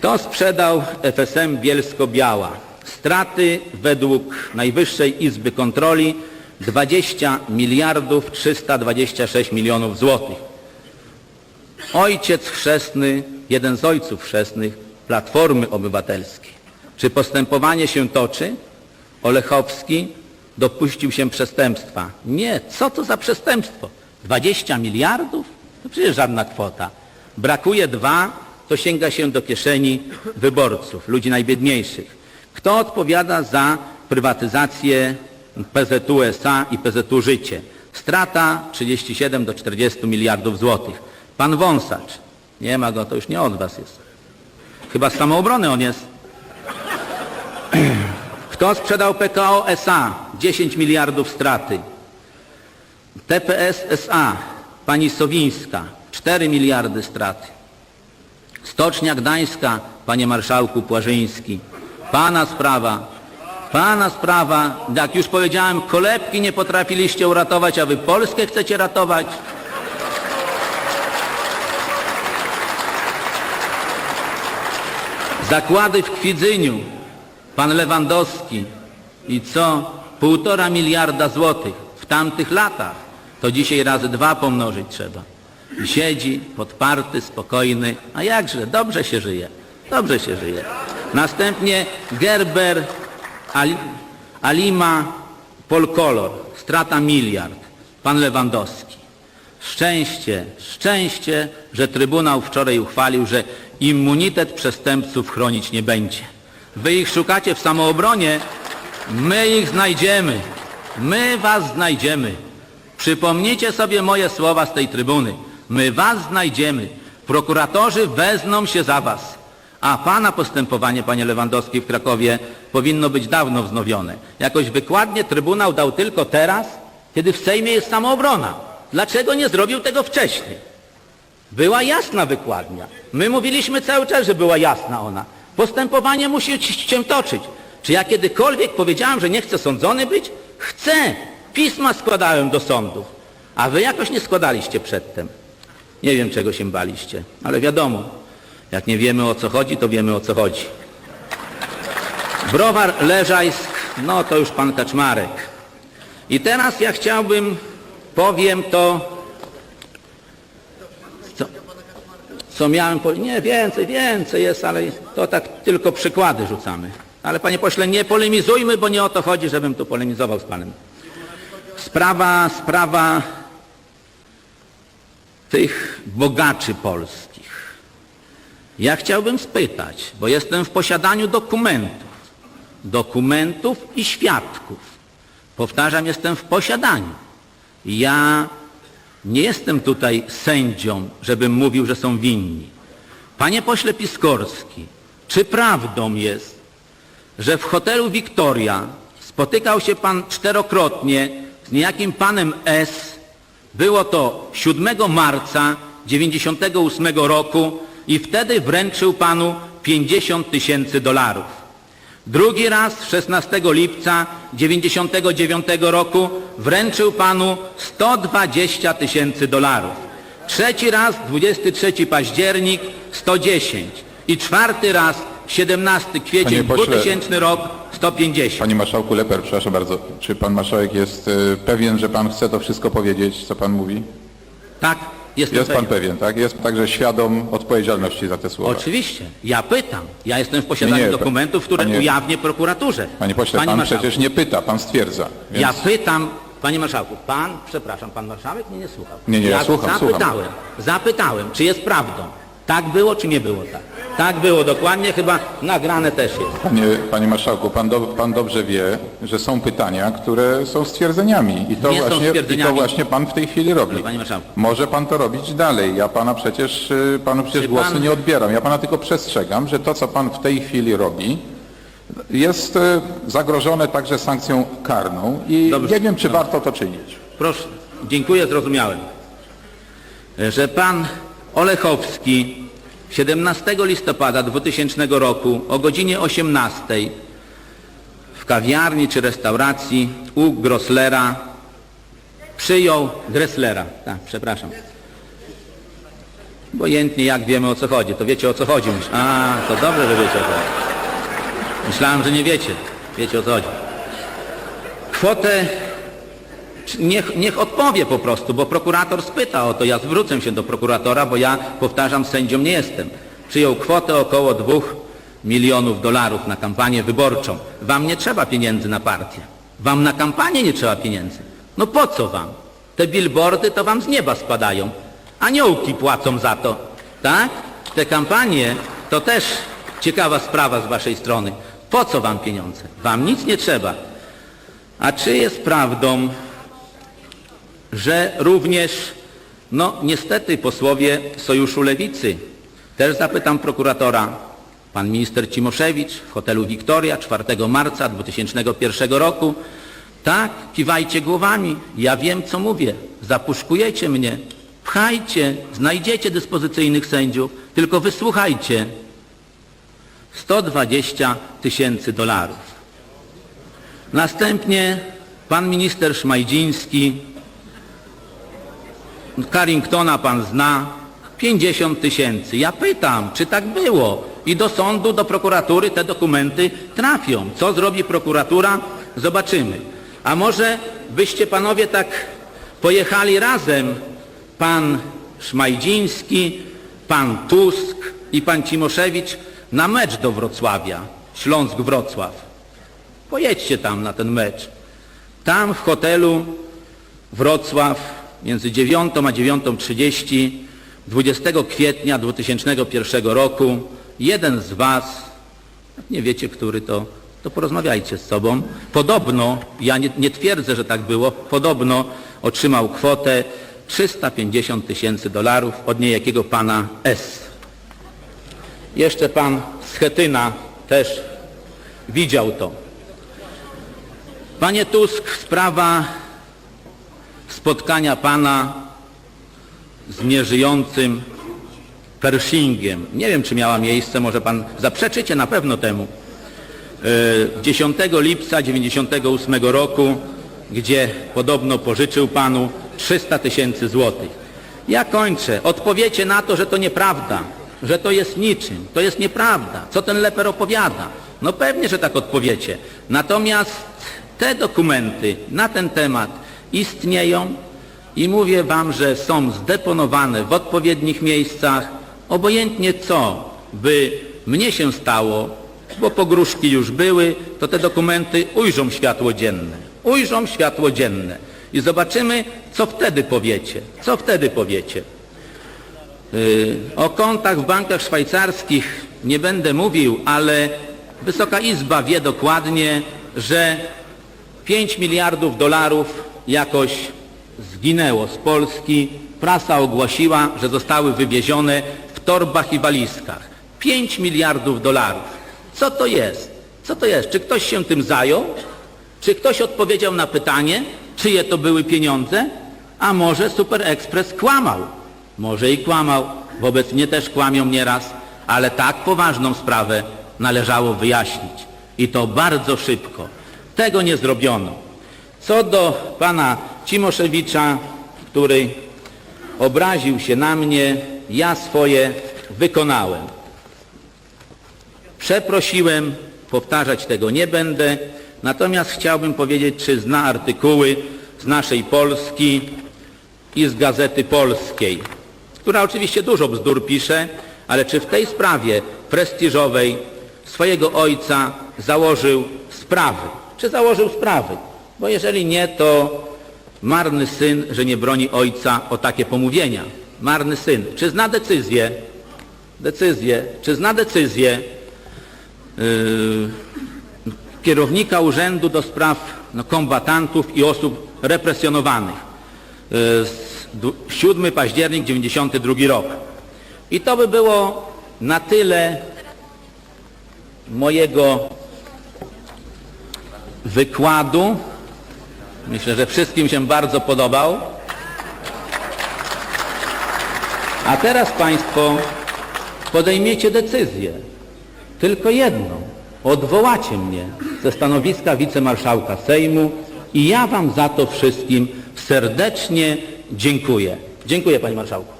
Kto sprzedał FSM Bielsko-Biała? Straty według Najwyższej Izby Kontroli 20 miliardów 326 milionów złotych. Ojciec chrzestny, jeden z ojców chrzestnych Platformy Obywatelskiej. Czy postępowanie się toczy? Olechowski dopuścił się przestępstwa. Nie, co to za przestępstwo? 20 miliardów? To przecież żadna kwota. Brakuje dwa, to sięga się do kieszeni wyborców, ludzi najbiedniejszych. Kto odpowiada za prywatyzację PZU SA i PZU Życie? Strata 37 do 40 miliardów złotych. Pan Wąsacz. Nie ma go, to już nie od was jest. Chyba z samoobrony on jest. Kto sprzedał PKO SA? 10 miliardów straty. TPS SA, pani Sowińska, 4 miliardy straty. Stocznia Gdańska, panie marszałku Płażyński. Pana sprawa, pana sprawa, jak już powiedziałem, kolebki nie potrafiliście uratować, a wy Polskę chcecie ratować. Zakłady w Kwidzyniu, pan Lewandowski i co? Półtora miliarda złotych w tamtych latach. To dzisiaj razy dwa pomnożyć trzeba. Siedzi podparty, spokojny, a jakże, dobrze się żyje, dobrze się żyje. Następnie Gerber, Ali, Alima, Polkolor, strata miliard, pan Lewandowski. Szczęście, szczęście, że Trybunał wczoraj uchwalił, że immunitet przestępców chronić nie będzie. Wy ich szukacie w samoobronie, my ich znajdziemy. My was znajdziemy. Przypomnijcie sobie moje słowa z tej trybuny. My was znajdziemy. Prokuratorzy wezmą się za was. A pana postępowanie, panie Lewandowski, w Krakowie powinno być dawno wznowione. Jakoś wykładnie Trybunał dał tylko teraz, kiedy w Sejmie jest samoobrona. Dlaczego nie zrobił tego wcześniej? Była jasna wykładnia. My mówiliśmy cały czas, że była jasna ona. Postępowanie musi się toczyć. Czy ja kiedykolwiek powiedziałem, że nie chcę sądzony być? Chcę. Pisma składałem do sądów. A wy jakoś nie składaliście przedtem. Nie wiem, czego się baliście, ale wiadomo, jak nie wiemy o co chodzi, to wiemy o co chodzi. Browar Leżajsk, no to już pan Kaczmarek. I teraz ja chciałbym, powiem to, co, co miałem powiedzieć. Nie, więcej, więcej jest, ale to tak tylko przykłady rzucamy. Ale panie pośle, nie polemizujmy, bo nie o to chodzi, żebym tu polemizował z panem. Sprawa, sprawa tych bogaczy polskich. Ja chciałbym spytać, bo jestem w posiadaniu dokumentów, dokumentów i świadków. Powtarzam, jestem w posiadaniu. Ja nie jestem tutaj sędzią, żebym mówił, że są winni. Panie pośle Piskorski, czy prawdą jest, że w hotelu Victoria spotykał się pan czterokrotnie z niejakim panem S. Było to 7 marca 98 roku i wtedy wręczył panu 50 tysięcy dolarów. Drugi raz 16 lipca 99 roku wręczył panu 120 tysięcy dolarów. Trzeci raz 23 październik 110 i czwarty raz 17 kwiecień Panie pośle- 2000 rok 150. Panie Marszałku Leper, przepraszam bardzo. Czy Pan Marszałek jest e, pewien, że Pan chce to wszystko powiedzieć, co Pan mówi? Tak, jestem Jest Pan pewien. pewien, tak? Jest także świadom odpowiedzialności za te słowa. Oczywiście. Ja pytam. Ja jestem w posiadaniu Nie, nie, dokumentów, które panie- ujawnię prokuraturze. Panie pośle, Pan marszałku, przecież nie pyta, Pan stwierdza. Więc... Ja pytam, panie marszałku, pan, przepraszam, pan marszałek mnie nie słuchał. Nie, nie, ja słucham, słucham. zapytałem, zapytałem, czy jest prawdą. Tak było, czy nie było tak? Tak było, dokładnie, chyba nagrane też jest. Panie, panie Marszałku, pan, do, pan dobrze wie, że są pytania, które są stwierdzeniami i to, Nie właśnie, i to właśnie Pan w tej chwili robi. Panie Marszałku. Może Pan to robić dalej. Ja Pana przecież, y, Panu przecież Czy głosu pan- nie odbieram. Ja Pana tylko przestrzegam, że to, co Pan w tej chwili robi, jest y, zagrożone także sankcją karną i Dobrze. nie wiem, czy warto to czynić. Proszę, dziękuję, zrozumiałem. Że pan Olechowski 17 listopada 2000 roku o godzinie 18 w kawiarni czy restauracji u Grosslera przyjął Gresslera, tak, przepraszam. Obojętnie jak wiemy o co chodzi, to wiecie o co chodzi. A, to dobrze, że wiecie o co chodzi. Myślałem, że nie wiecie. Wiecie o co chodzi. Kwotę niech, niech odpowie po prostu, bo prokurator spyta o to. Ja zwrócę się do prokuratora, bo ja, powtarzam, sędzią nie jestem. Przyjął kwotę około dwóch milionów dolarów na kampanię wyborczą. Wam nie trzeba pieniędzy na partię. Wam na kampanię nie trzeba pieniędzy. No po co wam? Te billboardy to wam z nieba spadają. Aniołki płacą za to. Tak? Te kampanie to też ciekawa sprawa z waszej strony. Po co wam pieniądze? Wam nic nie trzeba. A czy jest prawdą, że również, no niestety posłowie Sojuszu Lewicy, też zapytam prokuratora, pan minister Cimoszewicz w hotelu Wiktoria 4 marca 2001 roku, tak, kiwajcie głowami, ja wiem co mówię, zapuszkujecie mnie, pchajcie, znajdziecie dyspozycyjnych sędziów, tylko wysłuchajcie. 120 tysięcy dolarów. Następnie pan minister Szmajdziński, Carringtona pan zna, 50 tysięcy. Ja pytam, czy tak było? I do sądu, do prokuratury te dokumenty trafią. Co zrobi prokuratura? Zobaczymy. A może byście panowie tak pojechali razem, pan Szmajdziński, pan Tusk i pan Cimoszewicz na mecz do Wrocławia, Śląsk-Wrocław. Pojedźcie tam na ten mecz. Tam w hotelu Wrocław między 9 a 9.30 20 kwietnia 2001 roku jeden z Was, nie wiecie, który to, to porozmawiajcie z sobą. Podobno, ja nie, nie twierdzę, że tak było, podobno otrzymał kwotę 350 tysięcy dolarów od niejakiego pana S. Jeszcze pan Schetyna też widział to. Panie Tusk, sprawa spotkania pana z nieżyjącym Pershingiem. Nie wiem, czy miała miejsce, może pan zaprzeczycie na pewno temu. E, 10 lipca 98 roku, gdzie podobno pożyczył panu 300 tysięcy złotych. Ja kończę. Odpowiecie na to, że to nieprawda, że to jest niczym. To jest nieprawda. Co ten leper opowiada? No pewnie, że tak odpowiecie. Natomiast te dokumenty na ten temat istnieją i mówię wam, że są zdeponowane w odpowiednich miejscach. Obojętnie co by mnie się stało, bo pogróżki już były, to te dokumenty ujrzą światło dzienne. Ujrzą światło dzienne. I zobaczymy, co wtedy powiecie. Co wtedy powiecie. Yy, O kontach w bankach szwajcarskich nie będę mówił, ale Wysoka Izba wie dokładnie, że 5 miliardów dolarów jakoś zginęło z Polski. Prasa ogłosiła, że zostały wywiezione w torbach i walizkach. 5 miliardów dolarów. Co to jest? Co to jest? Czy ktoś się tym zajął? Czy ktoś odpowiedział na pytanie, czyje to były pieniądze? A może Super Express kłamał? Może i kłamał. Wobec mnie też kłamią nieraz, ale tak poważną sprawę należało wyjaśnić. I to bardzo szybko. Tego nie zrobiono. Co do pana Cimoszewicza, który obraził się na mnie, ja swoje wykonałem. Przeprosiłem, powtarzać tego nie będę, natomiast chciałbym powiedzieć, czy zna artykuły z naszej Polski i z Gazety Polskiej, która oczywiście dużo bzdur pisze, ale czy w tej sprawie prestiżowej swojego ojca założył sprawy? Czy założył sprawy? Bo jeżeli nie, to marny syn, że nie broni ojca o takie pomówienia. Marny syn. Czy zna decyzję? Decyzję. Czy zna decyzję yy, kierownika Urzędu do Spraw no, Kombatantów i Osób Represjonowanych. Yy, z du- 7 październik 92 rok. I to by było na tyle mojego wykładu. Myślę, że wszystkim się bardzo podobał. A teraz Państwo podejmiecie decyzję. Tylko jedną. Odwołacie mnie ze stanowiska wicemarszałka Sejmu i ja Wam za to wszystkim serdecznie dziękuję. Dziękuję Panie Marszałku.